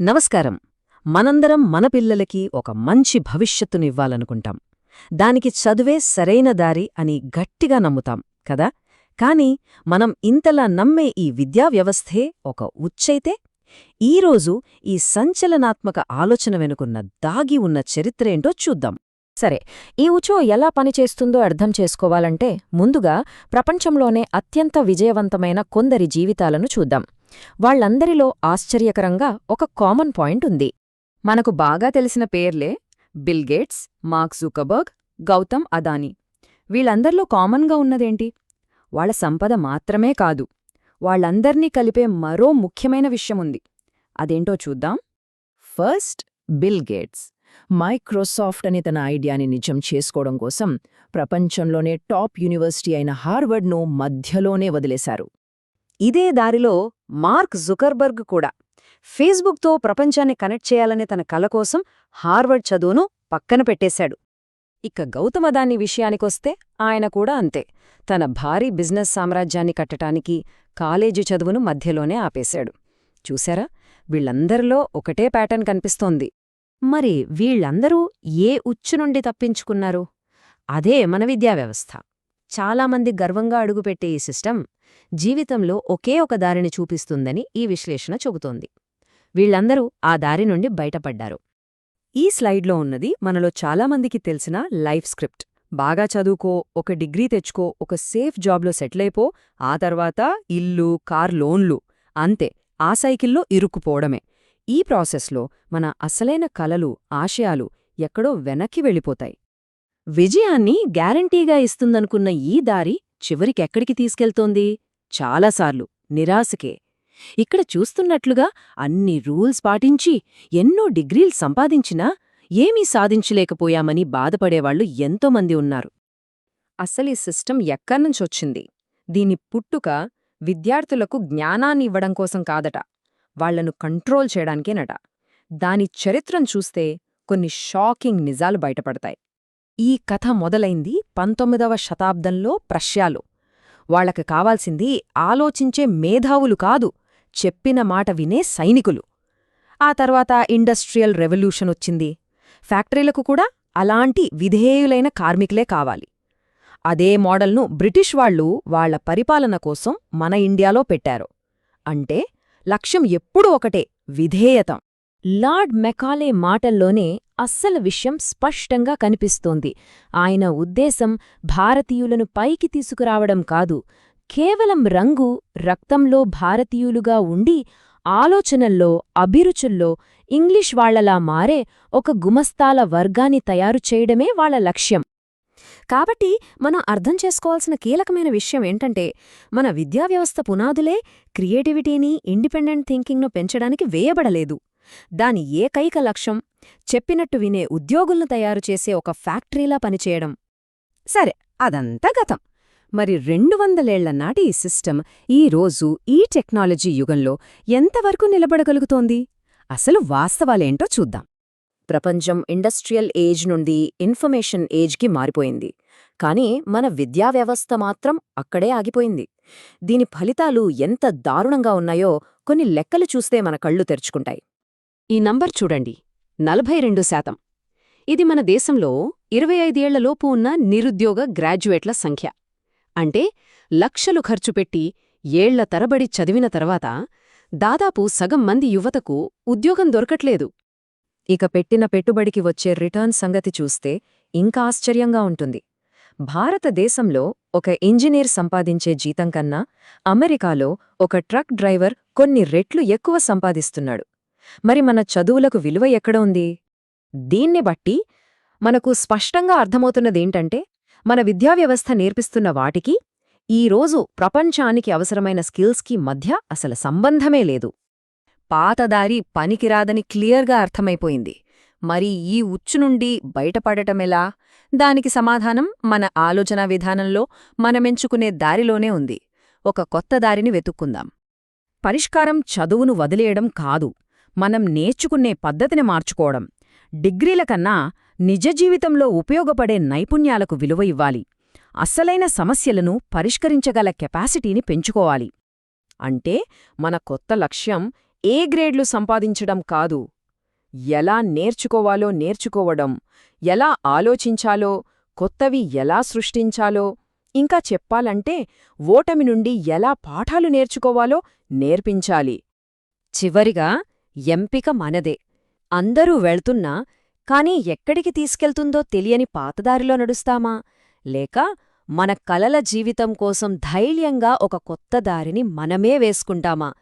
నమస్కారం. మనందరం మన పిల్లలకి ఒక మంచి భవిష్యత్తునివ్వాలనుకుంటాం. దానికి చదువే సరైన దారి అని గట్టిగా నమ్ముతాం కదా? కాని మనం ఇంతలా నమ్మే ఈ విద్యా వ్యవస్థే ఒక ఉచ్చైతే ఈరోజు ఈ సంచలనాత్మక ఆలోచన వెనుకున్న దాగి ఉన్న చరిత్రేంటో చూద్దాం. సరే ఈ ఉచో ఎలా పనిచేస్తుందో అర్థం చేసుకోవాలంటే ముందుగా ప్రపంచంలోనే అత్యంత విజయవంతమైన కొందరి జీవితాలను చూద్దాం. వాళ్ళందరిలో ఆశ్చర్యకరంగా ఒక కామన్ పాయింట్ ఉంది. మనకు బాగా తెలిసిన పేర్లే Bill Gates Mark Zuckerberg Gautam Adani. వీళ్ళందరిలో కామన్గా ఉన్నదేంటి? వాళ్ళ సంపద మాత్రమే కాదు. వాళ్ళందర్నీ కలిపే మరో ముఖ్యమైన విషయముంది. అదేంటో చూద్దాం. First bill gates. మైక్రోసాఫ్ట్ అనే తన ఐడియాని నిజం చేసుకోవడం కోసం ప్రపంచంలోనే టాప్ యూనివర్సిటీ అయిన హార్వర్డ్ను మధ్యలోనే వదిలేశారు. ఇదే దారిలో మార్క్ జుకర్బర్గ్ కూడా. ఫేస్బుక్తో ప్రపంచాన్ని కనెక్ట్ చేయాలనే తన కల కోసం హార్వర్డ్ చదువును పక్కన పెట్టేశాడు. ఇక గౌతమదాన్ని విషయానికొస్తే ఆయన కూడా అంతే. తన భారీ బిజినెస్ సామ్రాజ్యాన్ని కట్టటానికి కాలేజీ చదువును మధ్యలోనే ఆపేశాడు. చూశారా? వీళ్ళందరిలో ఒకటే ప్యాటర్న్ కనిపిస్తోంది. మరి వీళ్ళందరూ ఏ ఉచ్చు నుండి తప్పించుకున్నారు? అదే మన విద్యావ్యవస్థ. చాలామంది గర్వంగా అడుగుపెట్టే ఈ సిస్టమ్ జీవితంలో ఒకే ఒక దారిని చూపిస్తుందని ఈ విశ్లేషణ చెబుతోంది. వీళ్ళందరూ ఆ దారి నుండి బయటపడ్డారు. ఈ స్లైడ్లో ఉన్నది మనలో చాలామందికి తెలిసిన లైఫ్ స్క్రిప్ట్. బాగా చదువుకో ఒక డిగ్రీ తెచ్చుకో ఒక సేఫ్ జాబ్లో సెటిల్ అయిపో ఆ తర్వాత ఇల్లు కార్ లోన్లు అంతే ఆ సైకిల్లో ఇరుక్కుపోవడమే. ఈ ప్రాసెస్లో మన అసలైన కలలు ఆశయాలు ఎక్కడో వెనక్కి వెళ్ళిపోతాయి. విజయాన్ని గ్యారంటీగా ఇస్తుందనుకున్న ఈ దారి చివరికెక్కడికి తీసుకెళ్తోంది? చాలాసార్లు నిరాశకే. ఇక్కడ చూస్తున్నట్లుగా అన్ని రూల్స్ పాటించి ఎన్నో డిగ్రీలు సంపాదించినా ఏమీ సాధించలేకపోయామని బాధపడేవాళ్ళు ఎంతోమంది ఉన్నారు. అసలు ఈ సిస్టమ్ ఎక్కడ్నుంచొచ్చింది దీని పుట్టుక విద్యార్థులకు జ్ఞానాన్నివ్వడం కోసం కాదట వాళ్ళను కంట్రోల్ చేయడానికేనట. దాని చరిత్రం చూస్తే కొన్ని షాకింగ్ నిజాలు బయటపడతాయి. ఈ కథ మొదలైంది పంతొమ్మిదవ శతాబ్దంలో ప్రష్యాలో. వాళ్ళకు కావాల్సింది ఆలోచించే మేధావులు కాదు చెప్పిన మాట వినే సైనికులు. ఆ తర్వాత ఇండస్ట్రియల్ రెవల్యూషన్ వచ్చింది. ఫ్యాక్టరీలకు కూడా అలాంటి విధేయులైన కార్మికులే కావాలి. అదే మోడల్ను బ్రిటిష్ వాళ్ళు వాళ్ళ పరిపాలన కోసం మన ఇండియాలో పెట్టారు. అంటే లక్ష్యం ఎప్పుడూ ఒకటే విధేయతం. లార్డ్ మెకాలే మాటల్లోనే అస్సలు విషయం స్పష్టంగా కనిపిస్తోంది. ఆయన ఉద్దేశం భారతీయులను పైకి తీసుకురావడం కాదు కేవలం రంగు రక్తంలో భారతీయులుగా ఉండి ఆలోచనల్లో అభిరుచుల్లో ఇంగ్లీష్ వాళ్ళలా మారే ఒక గుమస్తాల వర్గాన్ని తయారు చేయడమే వాళ్ళ లక్ష్యం. కాబట్టి మనం అర్థం చేసుకోవాల్సిన కీలకమైన విషయం ఏంటంటే మన విద్యావ్యవస్థ పునాదులే క్రియేటివిటీని ఇండిపెండెంట్ థింకింగ్ను పెంచడానికి వేయబడలేదు. దాని ఏకైక లక్ష్యం చెప్పినట్టు వినే ఉద్యోగులను తయారు చేసే ఒక ఫ్యాక్టరీలా పనిచేయడం. సరే అదంతా గతం. మరి రెండు వందలేళ్ళ నాటి ఈ సిస్టమ్ ఈ రోజు ఈ టెక్నాలజీ యుగంలో ఎంతవరకు నిలబడగలుగుతోంది? అసలు వాస్తవాలేంటో చూద్దాం. ప్రపంచం ఇండస్ట్రియల్ ఏజ్ నుండి ఇన్ఫర్మేషన్ ఏజ్కి మారిపోయింది. కానీ మన విద్యా వ్యవస్థ మాత్రం అక్కడే ఆగిపోయింది. దీని ఫలితాలు ఎంత దారుణంగా ఉన్నాయో కొన్ని లెక్కలు చూస్తే మన కళ్ళు తెరుచుకుంటాయి. ఈ నంబర్ చూడండి. నలభై రెండు శాతం. ఇది మన దేశంలో ఇరవై ఐదేళ్ళలోపు ఉన్న నిరుద్యోగ గ్రాడ్యుయేట్ల సంఖ్య. అంటే లక్షలు ఖర్చు పెట్టి ఏళ్ళ తరబడి చదివిన తర్వాత దాదాపు సగం మంది యువతకు ఉద్యోగం దొరకట్లేదు. ఇక పెట్టిన పెట్టుబడికి వచ్చే రిటర్న్ సంగతి చూస్తే ఇంకా ఆశ్చర్యంగా ఉంటుంది. భారతదేశంలో ఒక ఇంజనీర్ సంపాదించే జీతం కన్నా అమెరికాలో ఒక ట్రక్ డ్రైవర్ కొన్ని రెట్లు ఎక్కువ సంపాదిస్తున్నాడు. మరి మన చదువులకు విలువ ఎక్కడ ఉంది? దీన్ని బట్టి మనకు స్పష్టంగా అర్థమవుతున్నదేంటంటే మన విద్యావ్యవస్థ నేర్పిస్తున్న వాటికి ఈరోజు ప్రపంచానికి అవసరమైన స్కిల్స్కి మధ్య అసలు సంబంధమే లేదు. పాతదారి పనికిరాదని క్లియర్గా అర్థమైపోయింది. మరి ఈ ఉచ్చు నుండి బయటపడటమెలా దానికి సమాధానం మన ఆలోచనా విధానంలో మనమెంచుకునే దారిలోనే ఉంది. ఒక కొత్త దారిని వెతుక్కుందాం. పరిష్కారం చదువును వదిలేయడం కాదు. మనం నేర్చుకునే పద్ధతిని మార్చుకోవడం. డిగ్రీల కన్నా నిజ జీవితంలో ఉపయోగపడే నైపుణ్యాలకు విలువ ఇవ్వాలి. అస్సలైన సమస్యలను పరిష్కరించగల కెపాసిటీని పెంచుకోవాలి. అంటే మన కొత్త లక్ష్యం ఏ గ్రేడ్లు సంపాదించడం కాదు. ఎలా నేర్చుకోవాలో నేర్చుకోవడం ఎలా ఆలోచించాలో కొత్తవి ఎలా సృష్టించాలో ఇంకా చెప్పాలంటే ఓటమి నుండి ఎలా పాఠాలు నేర్చుకోవాలో నేర్పించాలి. చివరిగా ఎంపిక మనదే. అందరూ వెళ్తున్నా కానీ ఎక్కడికి తీసుకెళ్తుందో తెలియని పాతదారిలో నడుస్తామా? లేక మన కలల జీవితం కోసం ధైర్యంగా ఒక కొత్త దారిని మనమే వేసుకుంటామా?